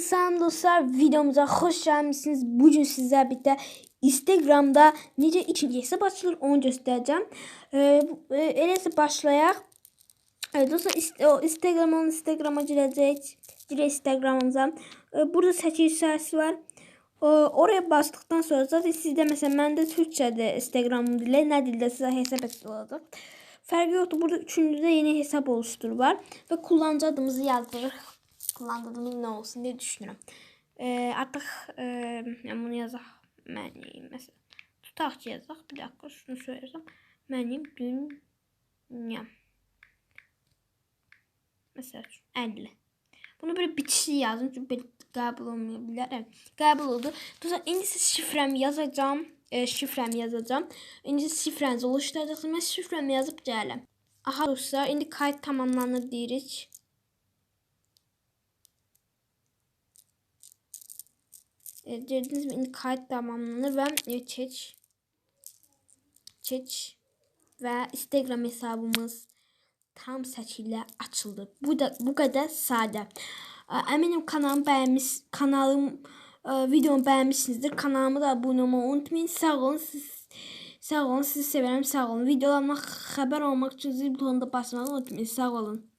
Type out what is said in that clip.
Selam dostlar videomuza hoş gelmişsiniz. Bugün sizler birlikte Instagram'da necə ikinci hesab açılır onu göstereceğim. Ee, bu- e, öyleyse başlayak. Evet dostlar ist- o Instagram'ın Instagram'a girəcək. Girək Instagram'ımıza. Ee, burada seçici sayısı var. O, oraya bastıktan sonra zaten sizde mesela bende Türkçe'de Instagram dili ne dilde size hesap etki olacak. Farkı yoktu. Burada üçüncüde yeni hesap oluştur var. Ve kullanıcı adımızı yazdırır. Kullanıcı adımız ne olsun diye düşünürüm. Ee, artık e, yani bunu yazaq. Mənim mesela. Tutaq ki yazaq. Bir dakika şunu söylesem. Mənim dünyam. Mesela 50. Bunu böyle bitişli yazın çünkü böyle qəbul olmayabilir. Evet, qəbul oldu. Dostlar indi siz şifremi yazacağım. E, şifremi yazacağım. İndi siz şifrenizi oluşturacaksınız. Ben şifremi yazıp gələm. Aha dostlar indi kayıt tamamlanır deyirik. E, mü indi kayıt tamamlanır ve e, çeç çeç ve Instagram hesabımız tam seçiyle açıldı. Bu da bu kadar sade. Ə, Əminəm kanalımı bəyənmiş, kanalım ə, videomu bəyənmişsinizdir. Kanalıma da abunə olmayı unutmayın. Sağ olun. Siz sağ olun. Sizi sevirəm. Sağ olun. Videolarımdan xəbər olmaq üçün zil butonuna basmağı unutmayın. Sağ olun.